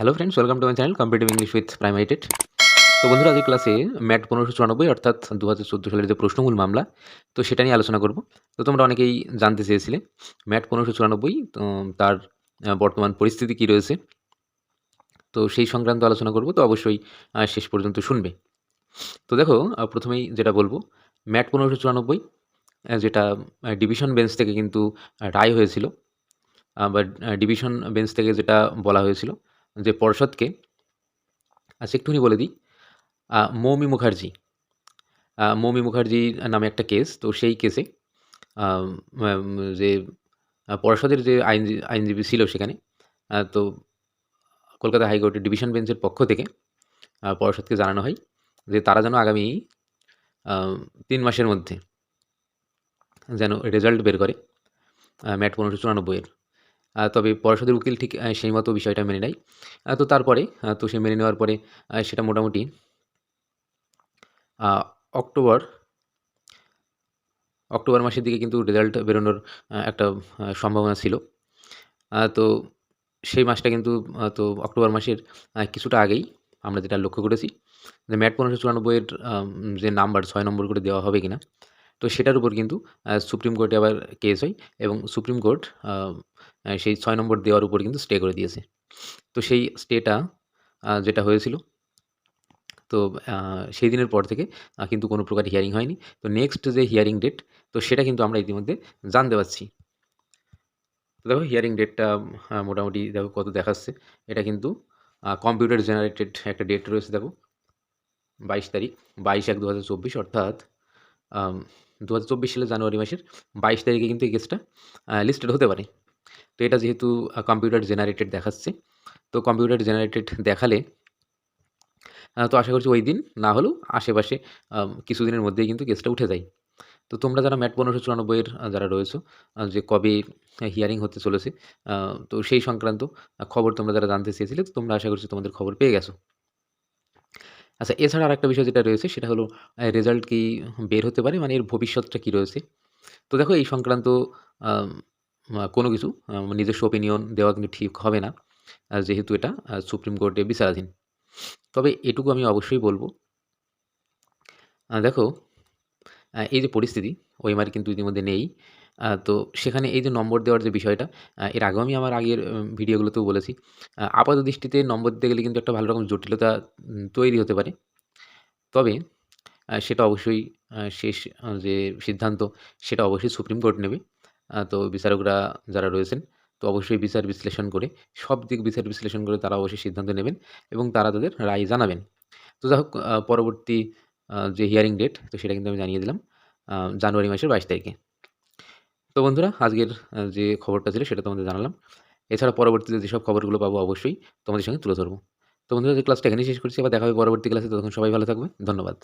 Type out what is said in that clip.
Hello friends welcome to my channel competitive English with প্রাইমাইটেড তো বন্ধুরা আজকে ক্লাসে ম্যাট পনেরোশো চুরানব্বই, অর্থাৎ দু হাজার চোদ্দ সালের যে প্রশ্নমূল মামলা, তো সেটা নিয়ে আলোচনা করব। তো তোমরা অনেকেই জানতে চেয়েছিলে, ম্যাট পনেরোশো চুরানব্বই তার বর্তমান পরিস্থিতি কী রয়েছে, তো সেই সংক্রান্ত আলোচনা করব, তো অবশ্যই শেষ পর্যন্ত শুনবে। তো দেখো প্রথমেই যেটা বলব, ম্যাট পনেরোশো চুরানব্বই যেটা ডিভিশন বেঞ্চ থেকে কিন্তু রায় হয়েছিল বা ডিভিশন বেঞ্চ থেকে যেটা বলা হয়েছিল যে পর্ষদকে আচ্ছা একটুখানি বলে দিই। মৌমি মুখার্জি। মৌমি মুখার্জি নামে একটা কেস, তো সেই কেসে যে পর্ষদের যে আইনজীবী আইনজীবী ছিল সেখানে তো কলকাতা হাইকোর্টের ডিভিশন বেঞ্চের পক্ষ থেকে পর্ষদকে জানানো হয় যে তারা যেন আগামী তিন মাসের মধ্যে যেন রেজাল্ট বের করে ম্যাট পনেরোশো চুরানব্বইয়ের। তবে পর্ষদের উকিল ঠিক সেই মতো বিষয়টা মেনে নেয়। তো তারপরে তো সে মেনে নেওয়ার পরে সেটা মোটামুটি অক্টোবর অক্টোবর মাসের দিকে কিন্তু রেজাল্ট বেরোনোর একটা সম্ভাবনা ছিল। তো সেই মাসটা কিন্তু তো অক্টোবর মাসের কিছুটা আগেই আমরা যেটা লক্ষ্য করেছি যে ম্যাট পনেরোশো চুরানব্বইয়ের যে নাম্বার ছয় নম্বর করে দেওয়া হবে কিনা তো সেটার উপর কিন্তু সুপ্রিম কোর্টে আবার কেস হয় এবং সুপ্রিম কোর্ট সেই ছয় নম্বর দেওয়ার উপর কিন্তু স্টে করে দিয়েছে। তো সেই স্টেটা যেটা হয়েছিল, তো সেই দিনের পর থেকে কিন্তু কোনো প্রকার হিয়ারিং হয়নি। তো নেক্সট যে হিয়ারিং ডেট তো সেটা কিন্তু আমরা ইতিমধ্যে জানতে পারছি। দেখো হিয়ারিং ডেটটা মোটামুটি দেখো কত দেখাচ্ছে। এটা কিন্তু কম্পিউটার জেনারেটেড একটা ডেট রয়েছে দেখো, বাইশ তারিখ, বাইশ এক দু অর্থাৎ দু সালের জানুয়ারি মাসের বাইশ তারিখে কিন্তু এই কেসটা লিস্টেড হতে পারে। তো এটা যেহেতু কম্পিউটার জেনারেটেড দেখাচ্ছে, তো কম্পিউটার জেনারেটেড দেখালে তো আশা করছি ওই দিন না হলেও আশেপাশে কিছুদিনের মধ্যেই কিন্তু কেসটা উঠে যায়। তো তোমরা যারা ম্যাট পনেরোশো চুরানব্বইয়ের যারা রয়েছো যে কবে হিয়ারিং হতে চলেছে তো সেই সংক্রান্ত খবর তোমরা যারা জানতে চেয়েছিলে, তো তোমরা আশা করছি তোমাদের খবর পেয়ে গেছো। আচ্ছা এছাড়া আরেকটা বিষয় যেটা রয়েছে সেটা হলো রেজাল্ট কি বের হতে পারে? মানে এর ভবিষ্যৎটা কী রয়েছে? তো দেখো এই সংক্রান্ত কোনো কিছু নিজস্ব ওপিনিয়ন দেওয়া কিন্তু ঠিক হবে না যেহেতু এটা সুপ্রিম কোর্টে বিচারাধীন। তবে এটুকু আমি অবশ্যই বলব দেখো এই যে পরিস্থিতি ওএমআর কিন্তু ইতিমধ্যে নেই। তো সেখানে এই যে নম্বর দেওয়ার যে বিষয়টা এর আগেও আমি আমার আগের ভিডিওগুলোতেও বলেছি। আপাত দৃষ্টিতে নম্বর দিতে গেলে কিন্তু একটা ভালো রকম জটিলতা তৈরি হতে পারে। তবে সেটা অবশ্যই শেষ যে সিদ্ধান্ত, সেটা অবশ্যই সুপ্রিম কোর্ট নেবে। তো বিচারকরা যারা রয়েছেন, তো অবশ্যই বিচার বিশ্লেষণ করে, সব দিক বিচার বিশ্লেষণ করে তারা অবশ্যই সিদ্ধান্ত নেবেন এবং তারা তাদের রায় জানাবেন। তো যাই হোক পরবর্তী যে হিয়ারিং ডেট তো সেটা কিন্তু আমি জানিয়ে দিলাম জানুয়ারি মাসের বাইশ তারিখে। তো বন্ধুরা, আজকের যে খবরটা ছিল সেটা তোমাদের জানালাম। এছাড়া পরবর্তীতে যেসব খবরগুলো পাবো অবশ্যই তোমাদের সঙ্গে তুলে ধরবো। তো বন্ধুরা যে ক্লাসটা এখানেই শেষ করছি। আবার দেখা হবে পরবর্তী ক্লাসে তখন সবাই ভালো থাকবে। ধন্যবাদ।